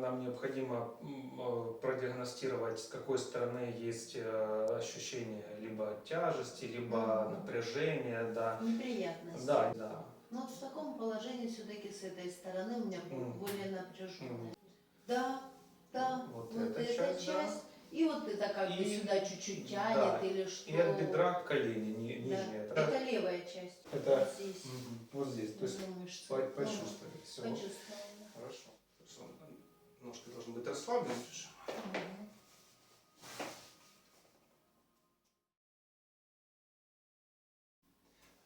нам необходимо э, продиагностировать, с какой стороны есть э, ощущение либо тяжести, либо напряжения, да. Неприятность. Да, да. Но вот в таком положении все-таки с этой стороны у меня Мгм. более напряженная. Мгм. Да, да. Вот Вот, эта эта часть, часть. да. И вот это как бы И- сюда чуть-чуть тянет да. или что. И от бедра к колени, ни- Да. нижняя. Это левая часть. Это- Вот здесь. Вот здесь. То есть по- Ну, почувствовали. Все. Почувствовала. Хорошо. То есть он, Ножки должны быть расслаблены. Мгм.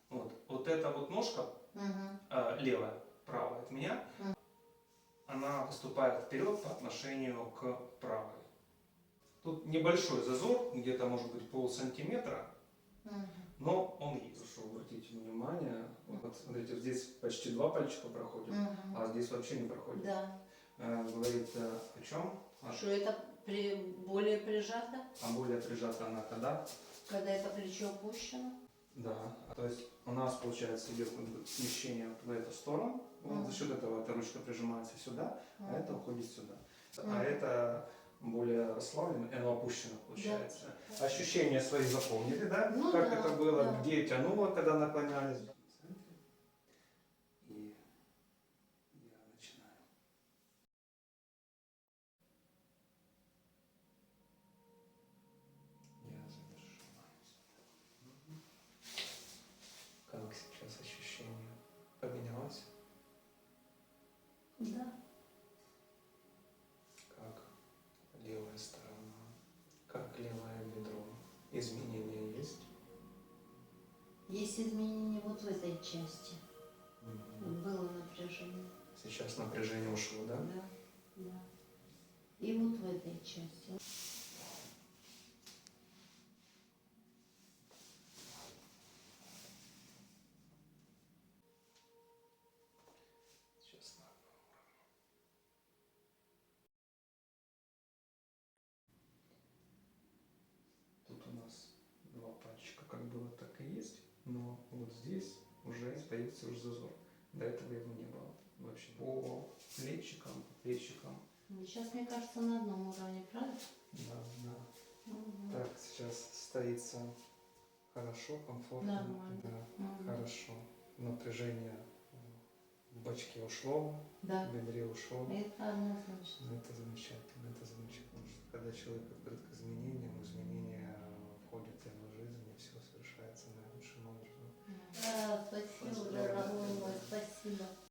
Вот. Вот эта вот ножка э, левая, правая от меня, она выступает вперед по отношению к правой. Тут небольшой зазор, где-то может быть пол сантиметра, но он есть. Прошу обратить внимание, вот смотрите, здесь почти два пальчика проходят, а здесь вообще не проходит. Да. Э, говорит о чем? Что это при, более прижато, а более прижата она когда? когда это плечо опущено. Да. То есть у нас получается идет как бы смещение в эту сторону. Вот. За счет этого эта ручка прижимается сюда, а это уходит сюда. Мгм. А это более расслаблено, и оно опущено получается. Ощущения свои запомнили, да? Ну как да, это было, да. где тянуло, когда наклонялись. Изменения есть? Есть изменения вот в этой части. Мгм. было напряжение. Сейчас напряжение ушло, да? Да, да. И вот в этой части. Сейчас на одном уровне. Тут у нас два пальчика, как было, так и есть, но вот здесь уже появится уже зазор. До этого его не было вообще. По плечикам, по плечикам. Сейчас, мне кажется, на одном уровне, правда? Да, да. Мгм. Так, сейчас стоится хорошо, комфортно. Нормально. Да, Мгм. хорошо. Напряжение в бачке ушло, Да, в бедре ушло. это однозначно. Ну, Это замечательно, это замечательно. Потому что когда человек открыт к